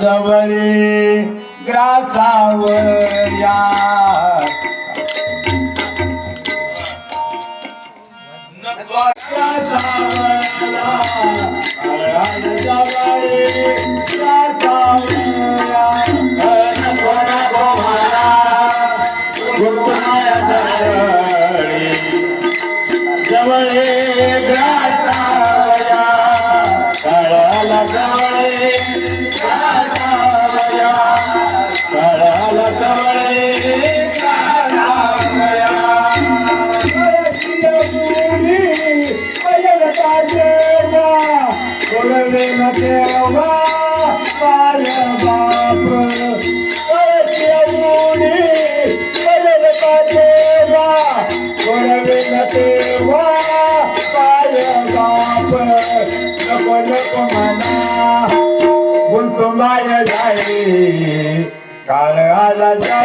जवळी ग्रासावर या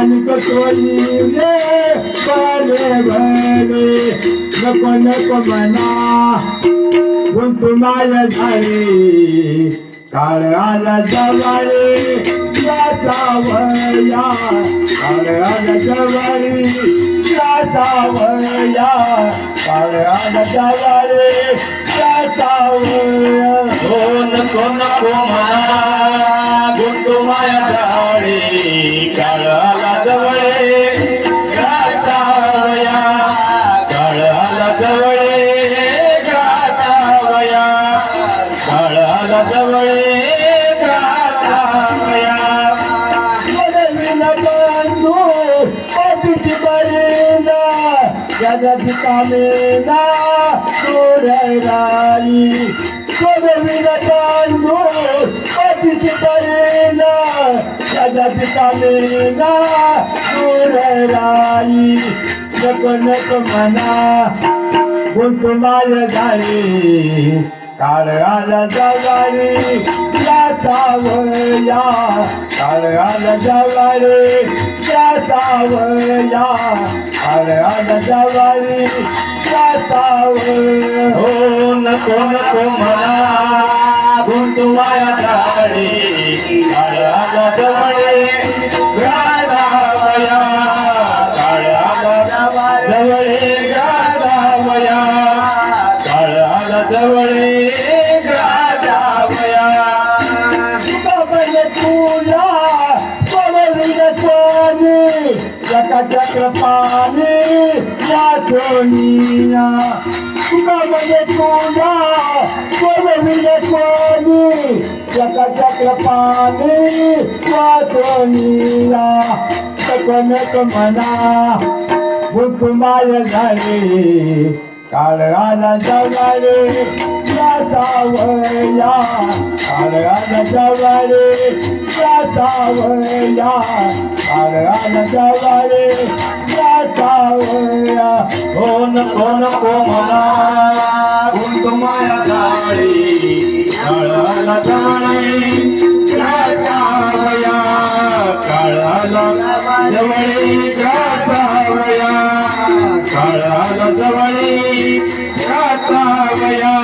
आणि कसोई रे भले नको नको म्हणा. गुंतू माया झाली काळ आला याचा वया. काळ आला याचा वया. काळ आला याचा वया. हो नको नको म्हणा. जगत कामेना सोडराई सोडविल तांदू पतित करेना जगत कामेना सोडराई नक नक मना गुंत माय झाली काळ आला जवारी जातावया काळ आला जवारी जातावया काळ जवारी जातावया. हो नको नको म्हणा. गुंतवाया पाणी या सोनिया तुका म्हणजे तुला म्हणजे स्वामी. जका चक्र पाणी या सोनिया सकनक मना भूकुमाय झाले. काळगाला जगाले जातावया काळगाला जगाले जातावया काळगाला जगाले जातावया हो नको नको म्हणा गुंतमाया झाली काळाला जवळे जातावया काळाला जवळे जातावया जवळे जातावया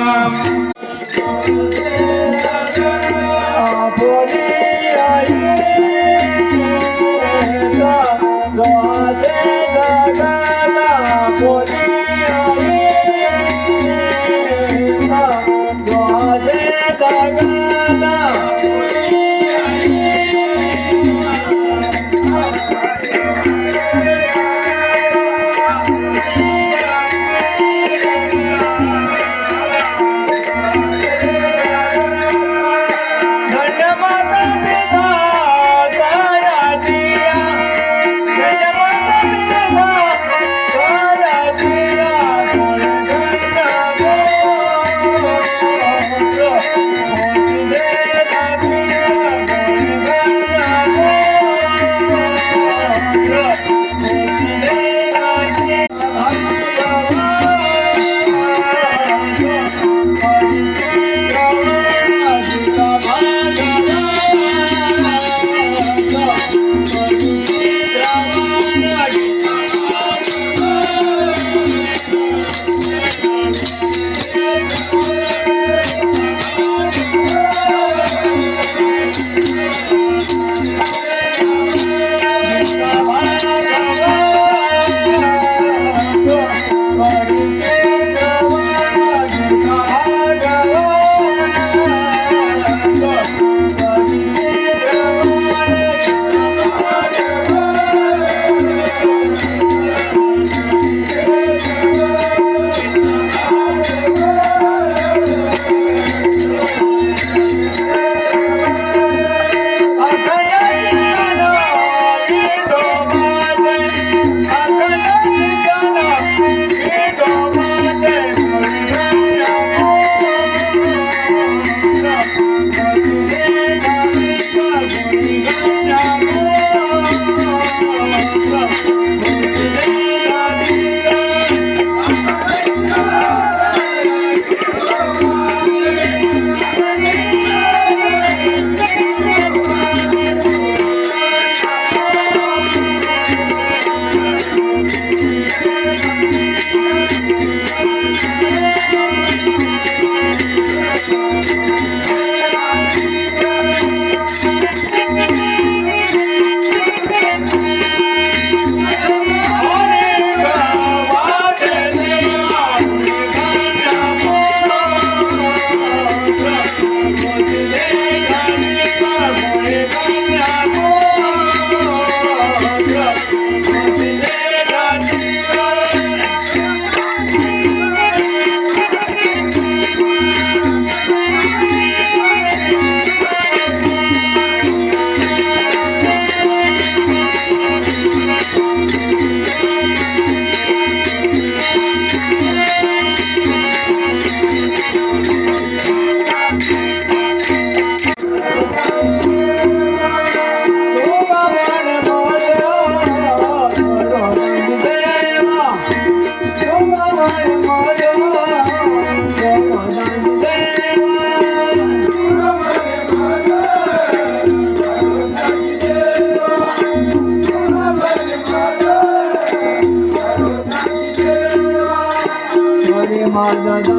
માધવ